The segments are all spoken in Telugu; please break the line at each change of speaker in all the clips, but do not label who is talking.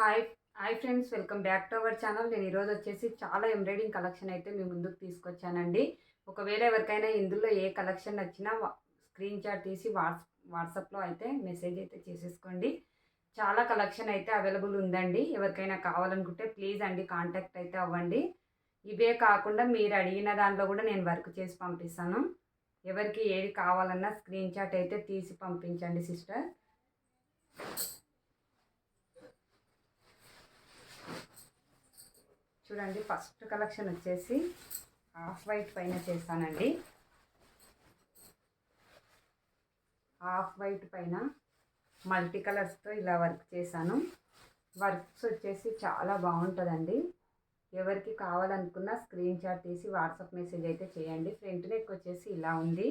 Hi hi friends welcome back to our channel నేను ఈరోజు వచ్చేసి చాలా ఎంబ్రాయిడింగ్ కలెక్షన్ అయితే మీ ముందుకు తీసుకొచ్చానండి. ఒకవేళ ఎవరికైనా ఇందులో ఏ కలెక్షన్ నచ్చినా స్క్రీన్ షాట్ తీసి వాట్స్ వాట్సాప్లో అయితే మెసేజ్ అయితే చేసేసుకోండి. చాలా కలెక్షన్ అయితే అవైలబుల్ ఉందండి. ఎవరికైనా కావాలనుకుంటే ప్లీజ్ అండి కాంటాక్ట్ అయితే అవ్వండి. ఇవే కాకుండా మీరు అడిగిన దాంట్లో కూడా నేను వర్క్ చేసి పంపిస్తాను. ఎవరికి ఏది కావాలన్నా స్క్రీన్ షాట్ అయితే తీసి పంపించండి సిస్టర్ చూడండి ఫస్ట్ కలెక్షన్ వచ్చేసి హాఫ్ వైట్ పైన చేస్తానండి హాఫ్ వైట్ పైన మల్టీ కలర్స్తో ఇలా వర్క్ చేశాను. వర్క్స్ వచ్చేసి చాలా బాగుంటుందండి. ఎవరికి కావాలనుకున్న స్క్రీన్ షాట్ తీసి వాట్సాప్ మెసేజ్ అయితే చేయండి. ఫ్రంట్ నెక్ వచ్చేసి ఇలా ఉంది.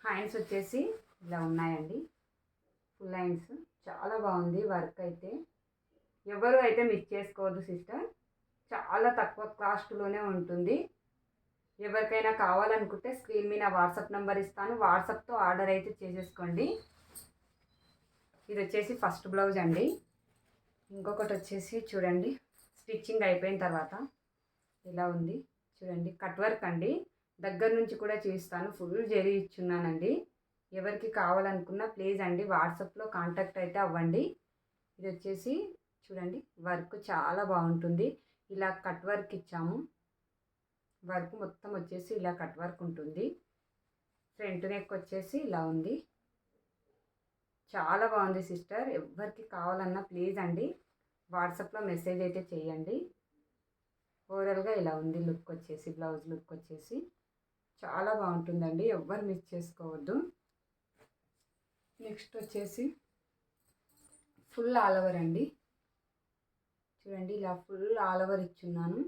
హ్యాండ్స్ వచ్చేసి ఇలా ఉన్నాయండి. ఫుల్ హ్యాండ్స్ చాలా బాగుంది వర్క్ అయితే. ఎవరు అయితే మిస్ చేసుకోవద్దు సిస్టర్ చాలా తక్కువ కాస్ట్లోనే ఉంటుంది. ఎవరికైనా కావాలనుకుంటే స్క్రీన్ మీద వాట్సాప్ నెంబర్ ఇస్తాను. వాట్సాప్తో ఆర్డర్ అయితే చేసేసుకోండి. ఇది వచ్చేసి ఫస్ట్ బ్లౌజ్ అండి. ఇంకొకటి వచ్చేసి చూడండి. స్టిచ్చింగ్ అయిపోయిన తర్వాత ఇలా ఉంది. చూడండి కట్ వర్క్ అండి. దగ్గర నుంచి కూడా చూపిస్తాను ఫుల్ జరీ ఇచ్చున్నానండి. ఎవరికి కావాలనుకున్నా ప్లీజ్ అండి వాట్సాప్లో కాంటాక్ట్ అయితే అవ్వండి. ఇది వచ్చేసి చూడండి వర్క్ చాలా బాగుంటుంది. ఇలా కట్ వర్క్ ఇచ్చాము. వర్క్ మొత్తం వచ్చేసి ఇలా కట్ వర్క్ ఉంటుంది. ఫ్రంట్ నెక్ వచ్చేసి ఇలా ఉంది. చాలా బాగుంది సిస్టర్. ఎవరికి కావాలన్నా ప్లీజ్ అండి వాట్సాప్లో మెసేజ్ అయితే చేయండి. ఓవరాల్గా ఇలా ఉంది లుక్ వచ్చేసి బ్లౌజ్ లుక్ వచ్చేసి. చాలా బాగుంటుందండి. ఎవ్వరు మిస్ చేసుకోవద్దు. నెక్స్ట్ వచ్చేసి ఫుల్ ఆల్ ఓవర్ అండి. చూడండి ఇలా ఫుల్ ఆల్ ఓవర్ ఇచ్చున్నాను.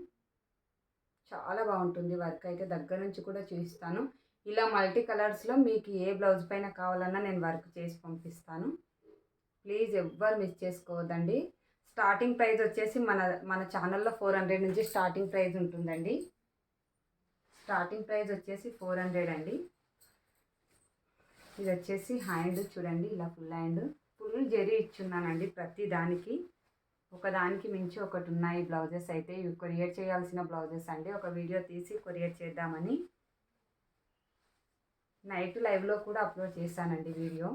చాలా బాగుంటుంది వర్క్ అయితే దగ్గర నుంచి కూడా చూపిస్తాను ఇలా మల్టీ కలర్స్లో మీకు ఏ బ్లౌజ్ పైన కావాలన్నా నేను వర్క్ చేసి పంపిస్తాను. ప్లీజ్ ఎవ్వరు మిస్ చేసుకోవద్దండి. స్టార్టింగ్ ప్రైస్ వచ్చేసి మన మన ఛానల్లో ఫోర్ హండ్రెడ్ నుంచి స్టార్టింగ్ ప్రైస్ ఉంటుందండి. స్టార్టింగ్ ప్రైస్ వచ్చేసి ఫోర్ హండ్రెడ్ అండి. ఇది వచ్చేసి హ్యాండ్ చూడండి ఇలా ఫుల్ హ్యాండ్ ఫుల్ జరీ ఇచ్చున్నానండి ప్రతి దానికి. ఒకదానికి మించి ఒకటి ఉన్నాయి బ్లౌజెస్ అయితే. ఇవి కొరియర్ చేయాల్సిన బ్లౌజెస్ అండి. ఒక వీడియో తీసి కొరియర్ చేద్దామని నైట్ లైవ్లో కూడా అప్లోడ్ చేశానండి వీడియో.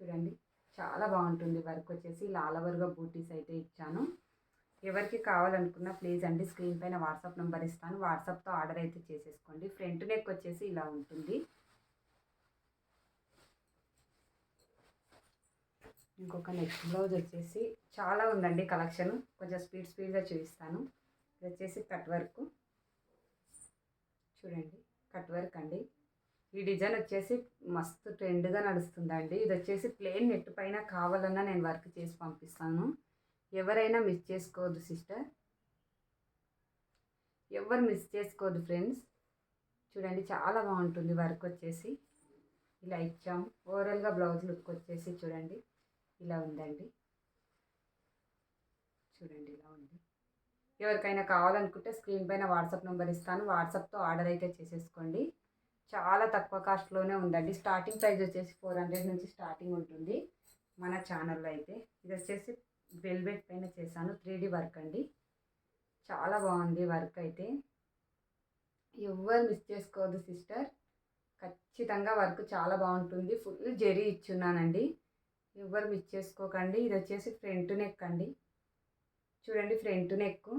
చూడండి చాలా బాగుంటుంది వర్క్ వచ్చేసి. ఇలా ఆలవర్గా బూటీస్ అయితే ఇచ్చాను. ఎవరికి కావాలనుకున్నా ప్లీజ్ అండి స్క్రీన్ పైన వాట్సాప్ నెంబర్ ఇస్తాను. వాట్సాప్తో ఆర్డర్ అయితే చేసేసుకోండి. ఫ్రంట్ నెక్ వచ్చేసి ఇలా ఉంటుంది. ఇంకొక నెక్స్ట్ బ్లౌజ్ వచ్చేసి చాలా ఉందండి కలెక్షన్. కొంచెం స్పీడ్ స్పీడ్గా చూపిస్తాను. ఇది వచ్చేసి కట్ వర్క్. చూడండి కట్ వర్క్ అండి. ఈ డిజైన్ వచ్చేసి మస్తు ట్రెండ్గా నడుస్తుందండి. ఇది వచ్చేసి ప్లెయిన్ నెట్ పైన కావాలన్నా నేను వర్క్ చేసి పంపిస్తాను. ఎవరైనా మిస్ చేసుకోవద్దు సిస్టర్. ఎవరు మిస్ చేసుకోవద్దు ఫ్రెండ్స్. చూడండి చాలా బాగుంటుంది వర్క్ వచ్చేసి. ఇలా ఇచ్చాము ఓవరాల్గా బ్లౌజ్ లుక్ వచ్చేసి చూడండి. ఇలా ఉందండి. చూడండి ఇలా ఉంది. ఎవరికైనా కావాలనుకుంటే స్క్రీన్ పైన వాట్సాప్ నెంబర్ ఇస్తాను. వాట్సాప్తో ఆర్డర్ అయితే చేసేసుకోండి. చాలా తక్కువ కాస్ట్లోనే ఉందండి. స్టార్టింగ్ ప్రైస్ వచ్చేసి ఫోర్ హండ్రెడ్ నుంచి స్టార్టింగ్ ఉంటుంది మన ఛానల్లో అయితే. ఇది వచ్చేసి వెల్వెట్ పైన చేశాను. త్రీ వర్క్ అండి. చాలా బాగుంది వర్క్ అయితే. ఎవరు మిస్ చేసుకోవద్దు సిస్టర్. ఖచ్చితంగా వర్క్ చాలా బాగుంటుంది. ఫుల్ జెరీ ఇచ్చున్నానండి. ఎవ్వరు మిస్ చేసుకోకండి. ఇది వచ్చేసి ఫ్రంట్ నెక్ అండి. చూడండి ఫ్రంట్ నెక్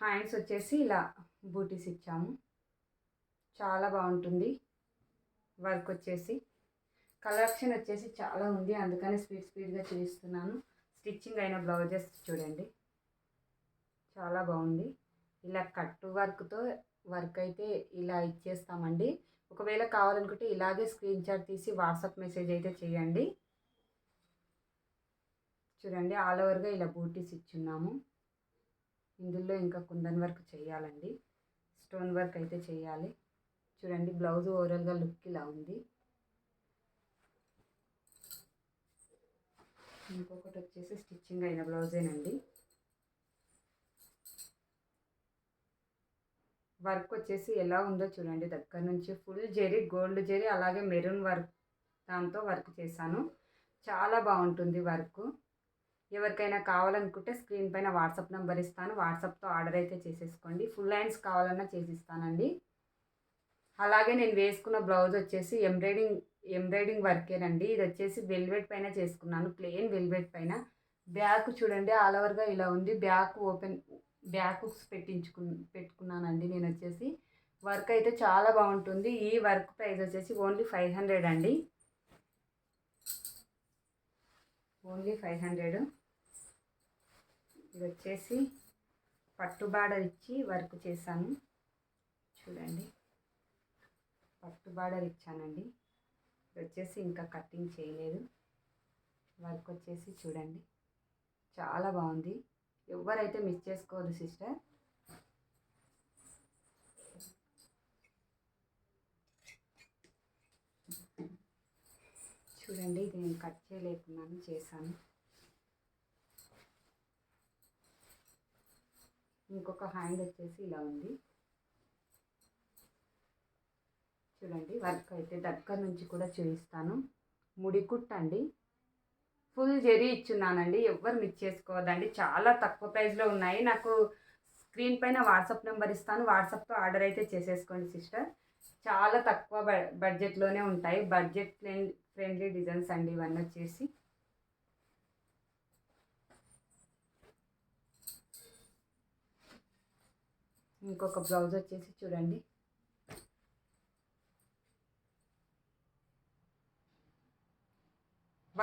హ్యాండ్స్ వచ్చేసి ఇలా బూటీస్ ఇచ్చాము. చాలా బాగుంటుంది. వర్క్ వచ్చేసి. కలెక్షన్ వచ్చేసి చాలా ఉంది. అందుకని స్పీడ్ స్పీడ్గా చూపిస్తున్నాను స్టిచ్చింగ్ అయిన బ్లౌజెస్ చూడండి. చాలా బాగుంది. ఇలా కట్టు వర్క్తో వర్క్ అయితే ఇలా ఇచ్చేస్తామండి. ఒకవేళ కావాలనుకుంటే ఇలాగే స్క్రీన్ షాట్ తీసి వాట్సాప్ మెసేజ్ అయితే చేయండి. చూడండి ఆల్ ఓవర్గా ఇలా బూటీస్ ఇచ్చున్నాము. ఇందులో ఇంకా కుందన్ వర్క్ చేయాలండి. స్టోన్ వర్క్ అయితే చేయాలి. చూడండి బ్లౌజ్ ఓవరాల్గా లుక్ ఇలా ఉంది. ఇంకొకటి వచ్చేసి స్టిచ్చింగ్ అయిన బ్లౌజేనండి. వర్క్ వచ్చేసి ఎలా ఉందో చూడండి. దగ్గర నుంచి ఫుల్ జెరీ గోల్డ్ జెరీ అలాగే మెరూన్ వర్క్ దాంతో వర్క్ చేశాను. చాలా బాగుంటుంది వర్క్. ఎవరికైనా కావాలనుకుంటే స్క్రీన్ పైన వాట్సాప్ నెంబర్ ఇస్తాను. వాట్సాప్తో ఆర్డర్ అయితే చేసేసుకోండి. ఫుల్ హ్యాండ్స్ కావాలన్నా చేసిస్తానండి. అలాగే నేను వేసుకున్న బ్లౌజ్ వచ్చేసి ఎంబ్రాయిడింగ్ ఎంబ్రాయిడింగ్ వర్కేనండి. ఇది వచ్చేసి వెల్వెట్ పైన చేసుకున్నాను. ప్లెయిన్ వెల్వెట్ పైన. బ్యాక్ చూడండి ఆల్ ఓవర్గా ఇలా ఉంది. బ్యాక్ ఓపెన్ బ్యాక్ పెట్టించుకు పెట్టుకున్నానండి నేను వచ్చేసి వర్క్ అయితే చాలా బాగుంటుంది. ఈ వర్క్ ప్రైస్ వచ్చేసి ఓన్లీ ఫైవ్ హండ్రెడ్ అండి. Only five hundred. ఇది వచ్చేసి పట్టు బార్డర్ ఇచ్చి వర్క్ చేశాను. చూడండి. పట్టు బార్డర్ ఇచ్చానండి ఇది వచ్చేసి ఇంకా కటింగ్ చేయలేదు. వర్క్ వచ్చేసి చూడండి. చాలా బాగుంది. ఎవరైతే మిస్ చేసుకోవద్దు సిస్టర్. చూడండి ఇది నేను కట్ చేయలేకున్నాను చేశాను. ఇంకొక హ్యాండ్ వచ్చేసి ఇలా ఉంది. చూడండి వర్క్ అయితే దగ్గర నుంచి కూడా చూపిస్తాను ముడి కుట్టండి. ఫుల్ జెరీ ఇచ్చున్నానండి. ఎవ్వరు మిస్ చేసుకోవద్దండి. చాలా తక్కువ ప్రైస్లో ఉన్నాయి. నాకు స్క్రీన్ పైన వాట్సాప్ నెంబర్ ఇస్తాను. వాట్సాప్తో ఆర్డర్ అయితే చేసేసుకోండి సిస్టర్. చాలా తక్కువ బడ్జెట్లోనే ఉంటాయి. బడ్జెట్ ఫ్రెండ్లీ డిజైన్స్ అండి ఇవన్నీ వచ్చేసి. ఇంకొక బ్లౌజ్ వచ్చేసి చూడండి.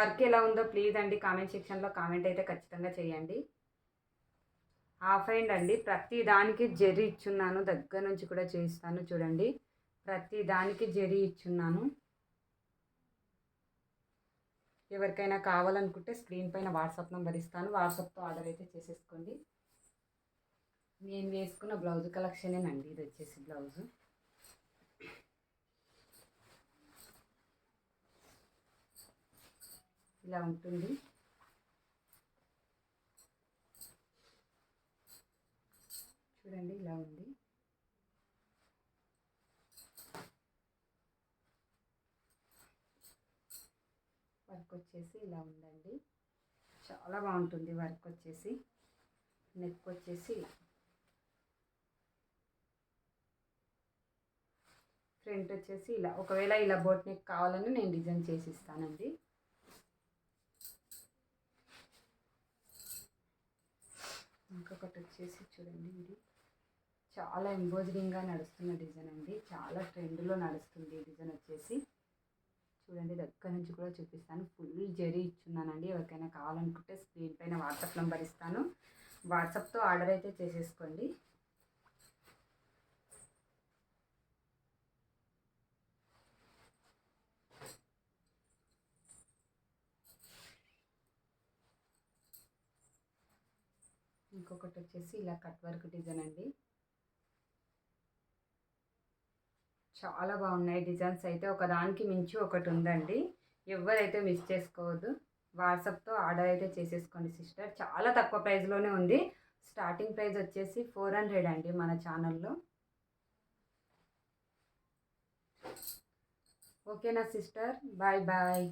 వర్క్ ఎలా ఉందో ప్లీజ్ అండి కామెంట్ సెక్షన్లో కామెంట్ అయితే ఖచ్చితంగా చేయండి. హాఫ్ హ్యాండ్ అండి ప్రతి దానికి జెర్రీ ఇచ్చున్నాను దగ్గర నుంచి కూడా చేయిస్తాను చూడండి. ప్రతి దానికి జెర్రీ ఇచ్చున్నాను. ఎవరికైనా కావాలనుకుంటే స్క్రీన్ పైన వాట్సాప్ నెంబర్ ఇస్తాను వాట్సాప్తో ఆర్డర్ అయితే చేసేసుకోండి. నేను వేసుకున్న బ్లౌజ్ కలెక్షనేనండి ఇది వచ్చేసి బ్లౌజు. ఇలా ఉంటుంది. చూడండి ఇలా ఉంది. వర్క్ వచ్చేసి ఇలా ఉందండి. చాలా బాగుంటుంది వర్క్ వచ్చేసి. నెక్ వచ్చేసి. ఫ్రంట్ వచ్చేసి ఇలా. ఒకవేళ ఇలా బోట్ నెక్ కావాలని నేను డిజైన్ చేసి ఇస్తానండి. ఇంకొకటి వచ్చేసి చూడండి ఇది. చాలా ఎంబోజరింగ్గా నడుస్తున్న డిజైన్ అండి. చాలా ట్రెండ్లో నడుస్తుంది ఈ డిజైన్ వచ్చేసి. చూడండి దగ్గర నుంచి కూడా చూపిస్తాను. ఫుల్ జరీ ఇచ్చున్నానండి. ఎవరికైనా కావాలనుకుంటే స్క్రీన్ పైన వాట్సాప్ నెంబర్ ఇస్తాను. వాట్సాప్తో ఆర్డర్ అయితే చేసేసుకోండి. ఇంకొకటి వచ్చేసి ఇలా కట్ వర్క్ డిజైన్ అండి. చాలా బాగున్నాయి డిజైన్స్ అయితే. ఒకదానికి మించి ఒకటి ఉందండి. ఎవరైతే మిస్ చేసుకోవద్దు. వాట్సాప్తో ఆర్డర్ అయితే చేసేసుకోండి సిస్టర్. చాలా తక్కువ ప్రైస్లోనే ఉంది. స్టార్టింగ్ ప్రైస్ వచ్చేసి ఫోర్ హండ్రెడ్ అండి మన ఛానల్లో. ఓకేనా సిస్టర్? Bye bye.